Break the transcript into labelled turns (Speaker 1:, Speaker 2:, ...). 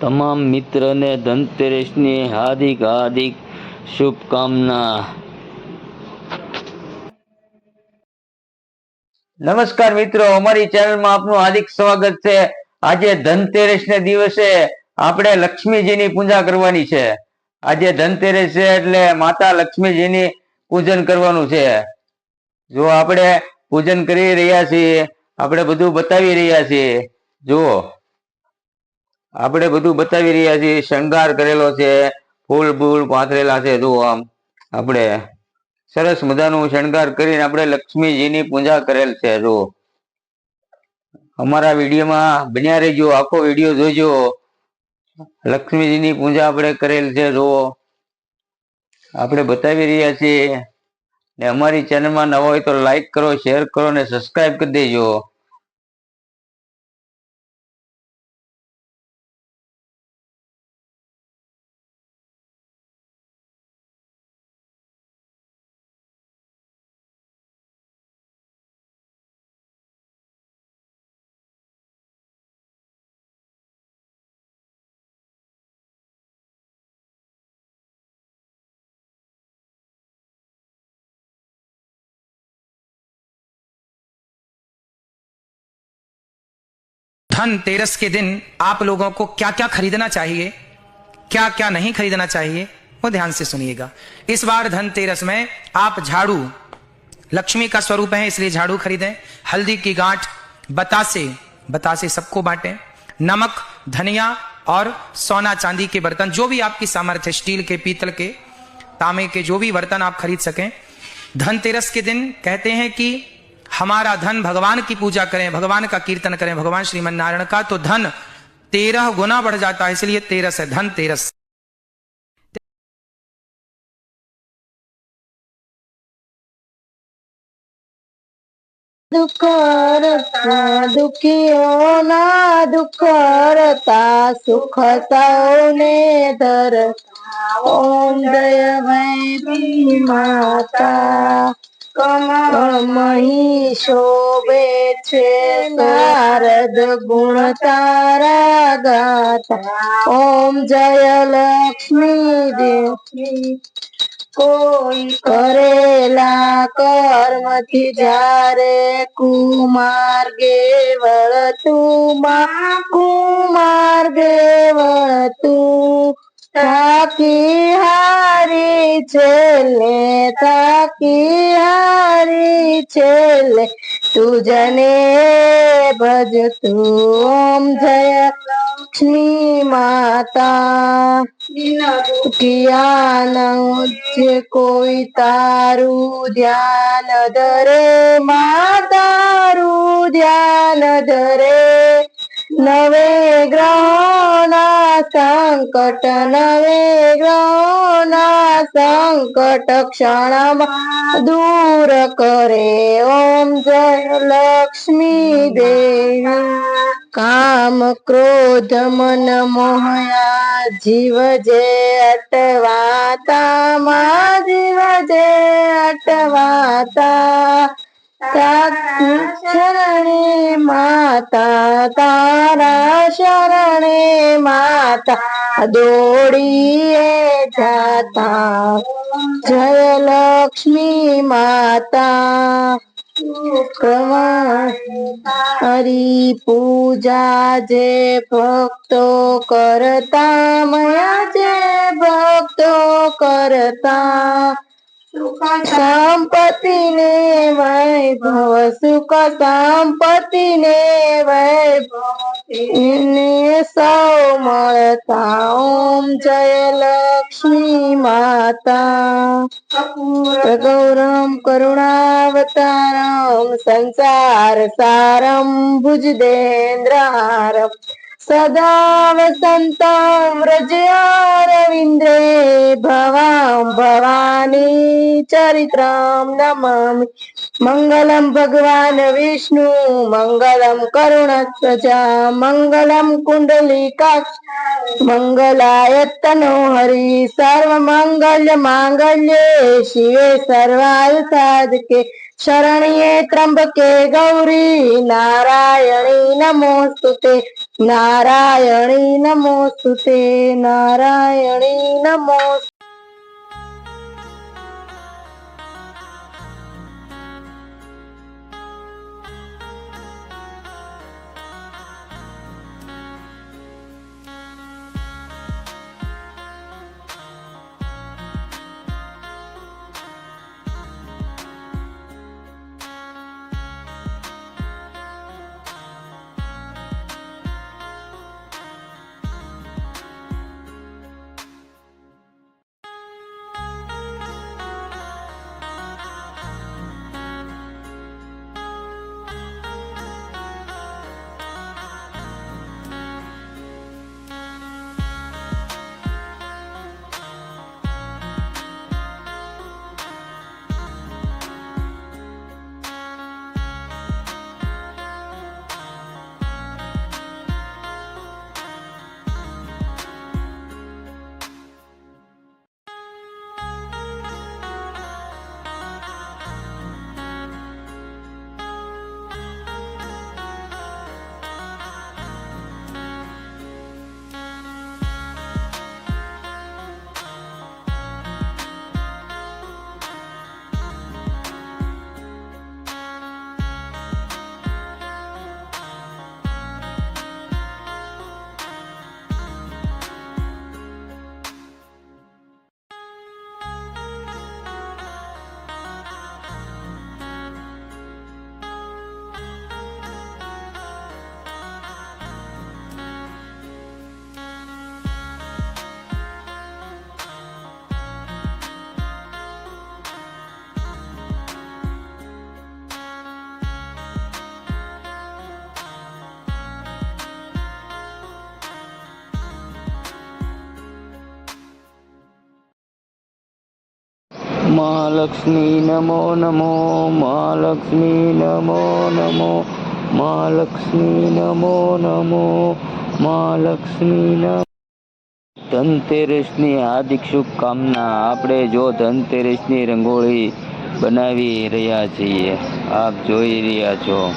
Speaker 1: તમામ મિત્રને ધનતેરસની હાર્દિક હાર્દિક શુભકામના. નમસ્કાર મિત્રો, અમારી ચેનલમાં આપનું હાર્દિક સ્વાગત છે. આજે ધનતેરસને દિવસે આપણે લક્ષ્મીજીની પૂજા કરવાની છે. આજે ધનતેરસ છે એટલે માતા લક્ષ્મીજીની પૂજન કરવાનું છે. જો આપણે પૂજન કરી રહ્યા છીએ, આપણે બધું બતાવી રહ્યા છીએ. જુઓ. આપણે બધું બતાવી રહ્યા છીએ. શણગાર કરેલો છે. ફૂલ ફૂલ પાથરેલા છે. જુઓ આમ આપણે સરસ મજાનું શણગાર કરીને આપણે લક્ષ્મીજીની પૂજા કરેલ છે. જુઓ. અમારા વિડીયોમાં બન્યા રહેજો. આખો વીડિયો જોજો. લક્ષ્મીજીની પૂજા આપણે કરેલ છે. જુઓ. આપણે બતાવી રહ્યા છીએ. ને અમારી ચેનલમાં નવા હોય તો લાઈક કરો શેર કરો ને સબસ્ક્રાઇબ કરી દેજો.
Speaker 2: धनतेरस के दिन आप लोगों को क्या क्या खरीदना चाहिए क्या क्या नहीं खरीदना चाहिए, वो ध्यान से सुनिएगा। इस बार धनतेरस में आप झाड़ू, लक्ष्मी का स्वरूप है, इसलिए झाड़ू खरीदें, हल्दी की गांठ, बतासे बतासे सबको बांटें, नमक, धनिया और सोना चांदी के बर्तन, जो भी आपकी सामर्थ्य, स्टील के, पीतल के, तांबे के, जो भी बर्तन आप खरीद सकें। धनतेरस के दिन कहते हैं कि हमारा धन भगवान की पूजा करें, भगवान का कीर्तन करें, भगवान श्रीमनारायण का तो धन तेरह गुना बढ़ जाता है, इसलिए तेरस है, धन तेरस।
Speaker 3: दुखरता दुखियो ना दुखरता ने ओम दया माता। કમહી શોભે છે નારદ ગુણ તારા ગાતા ઓમ જય લક્ષ્મી દેવી કોઈ કરેલા કર્મથી જ્યારે કુમાર્ગે વળતું માં કુમાર્ગે વળતું થાકી હારી છેલે થાકી હારી છેલ્લે, તુજને ભજતું ઓમ જય લક્ષ્મી માતા. કિયાન જે કોઈ તારું ધ્યાન ધરે મા તારું ધ્યાન ધરે. નવે ગ્રહોના સંકટ, નવે ગ્રહોના સંકટ ક્ષણમાં દૂર કરે. ઓમ જય લક્ષ્મી દેવી. કામ ક્રોધ મન મોહયા, જીવ જે અટવાતા, મા જીવ જે અટવાતા. શરણે માતા તારા શરણે માતા દોડીએ જાતા. જય લક્ષ્મી માતા હરી પૂજા જે ભક્તો કરતા, મયા જે ભક્તો કરતા સંપત્તિ ને વૈભવ, સુખ સંપત્તિ ને વૈભવ સૌ મળતા ઓમ જય લક્ષ્મી માતા. ગૌરમ કરુણાવતારમ, સંસાર સારમ ભુજદેન્દ્રહારમ સદા વસંતમ વ્રજયારવિંદ્રે ભવામ ભવાની ચરિત્રમ નમામિ મંગલમ ભગવાન વિષ્ણુ મંગલમ કરુણધ્વજા મંગલમ કુંડલિકાક્ષ મંગલાયતનો હરિ સર્વ મંગલ્ય માંગલ્યે શિવે સર્વાય સાધકે શરણ્યે ત્રંબકે ગૌરી નારાયણી નમોસ્તુતે નારાયણી નમોસ્તુતે નારાયણી નમો
Speaker 1: મહાલક્ષ્મી નમો નમો, મહાલક્ષ્મી નમો નમો, મહાલક્ષ્મી નમો નમો, મહાલક્ષ્મી નમો. ધનતેરસની હાર્દિક શુભકામના. આપણે જો ધનતેરસની રંગોળી બનાવી રહ્યા છીએ, આપ જોઈ રહ્યા છો.